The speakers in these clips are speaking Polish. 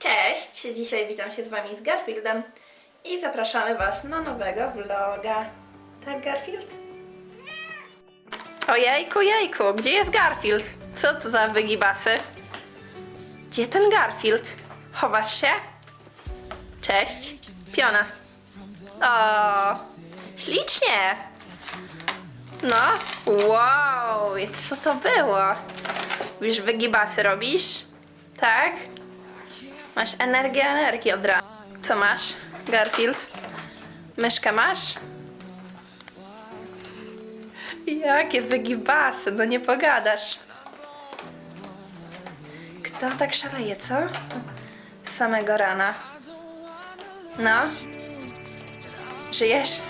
Cześć! Dzisiaj witam się z Wami z Garfieldem i zapraszamy Was na nowego vloga. Tak, Garfield? Ojejku, jejku, gdzie jest Garfield? Co to za wygibasy? Gdzie ten Garfield? Chowasz się? Cześć, piona. O, ślicznie! No, wow, co to było? Wiesz, wygibasy robisz? Tak? Masz energię, energię od rana. Co masz, Garfield? Myszkę masz? Jakie wygibasy, no nie pogadasz. Kto tak szaleje, co? Samego rana. No? Żyjesz?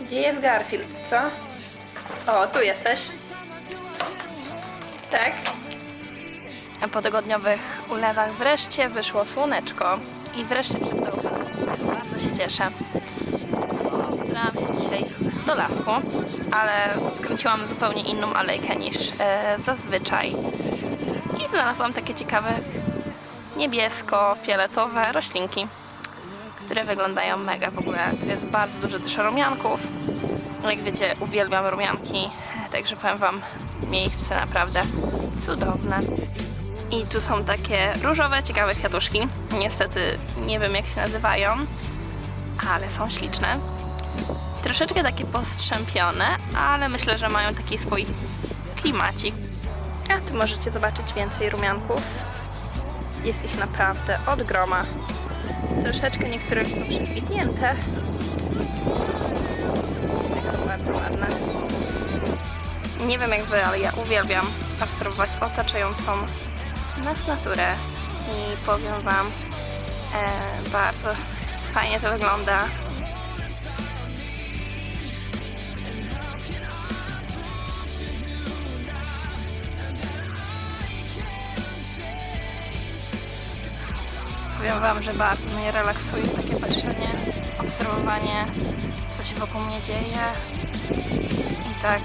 Gdzie jest Garfield, co? O, tu jesteś. Tak? Po tygodniowych ulewach wreszcie wyszło słoneczko i wreszcie przestało padać. Bardzo się cieszę. Wybrałam się dzisiaj do lasku, ale skręciłam zupełnie inną alejkę niż e, zazwyczaj. I znalazłam takie ciekawe niebiesko-fioletowe roślinki, które wyglądają mega. W ogóle tu jest bardzo dużo też rumianków. Jak wiecie, uwielbiam rumianki, także powiem Wam, miejsce naprawdę cudowne. I tu są takie różowe, ciekawe kwiatuszki. Niestety nie wiem jak się nazywają, ale są śliczne. Troszeczkę takie postrzępione, ale myślę, że mają taki swój klimacik. A tu możecie zobaczyć więcej rumianków. Jest ich naprawdę od groma. Troszeczkę niektóre są przekwitnięte. Tak są bardzo ładne. Nie wiem jak wy, ale ja uwielbiam obserwować otaczającą nas naturę i powiem wam, e, bardzo fajnie to wygląda. Powiem wam, że bardzo mnie relaksuje takie patrzenie, obserwowanie, co się wokół mnie dzieje i tak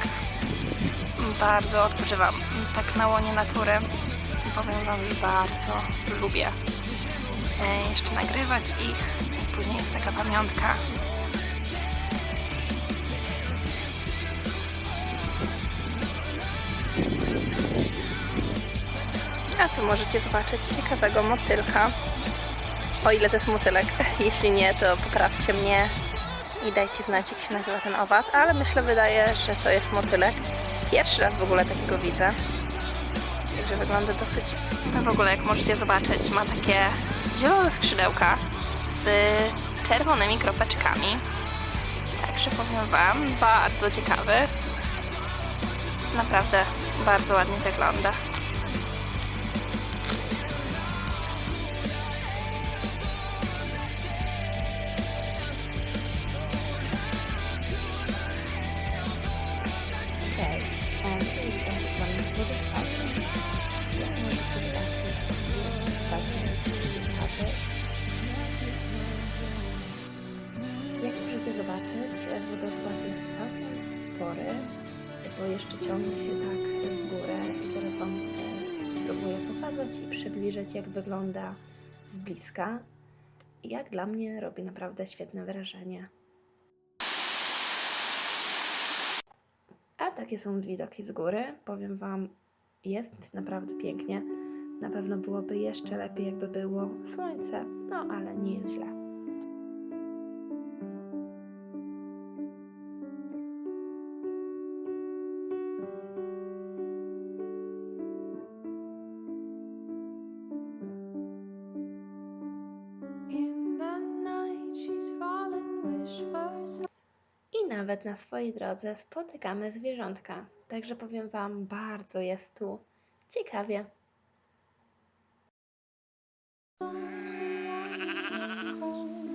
bardzo odpoczywam tak na łonie natury. Powiem Wam, bardzo lubię e, jeszcze nagrywać ich. Później jest taka pamiątka. A tu możecie zobaczyć ciekawego motylka. O ile to jest motylek. Jeśli nie, to poprawcie mnie i dajcie znać, jak się nazywa ten owad. Ale myślę, wydaje, że to jest motylek. Pierwszy raz w ogóle takiego widzę. Także wygląda dosyć. No w ogóle, jak możecie zobaczyć, ma takie zielone skrzydełka z czerwonymi kropeczkami. Także powiem Wam, bardzo ciekawy. Naprawdę bardzo ładnie wygląda. Cześć, z Wami z wodospadem. Jak możecie zobaczyć, wodospad jest całkiem spory, bo jeszcze ciągnie się tak w górę teraz Wam e, spróbuję pokazać i przybliżyć, jak wygląda z bliska. Jak dla mnie robi naprawdę świetne wrażenie. Takie są widoki z góry. Powiem Wam, jest naprawdę pięknie. Na pewno byłoby jeszcze lepiej, jakby było słońce, no ale nie jest źle. I nawet na swojej drodze spotykamy zwierzątka. Także powiem Wam, bardzo jest tu ciekawie.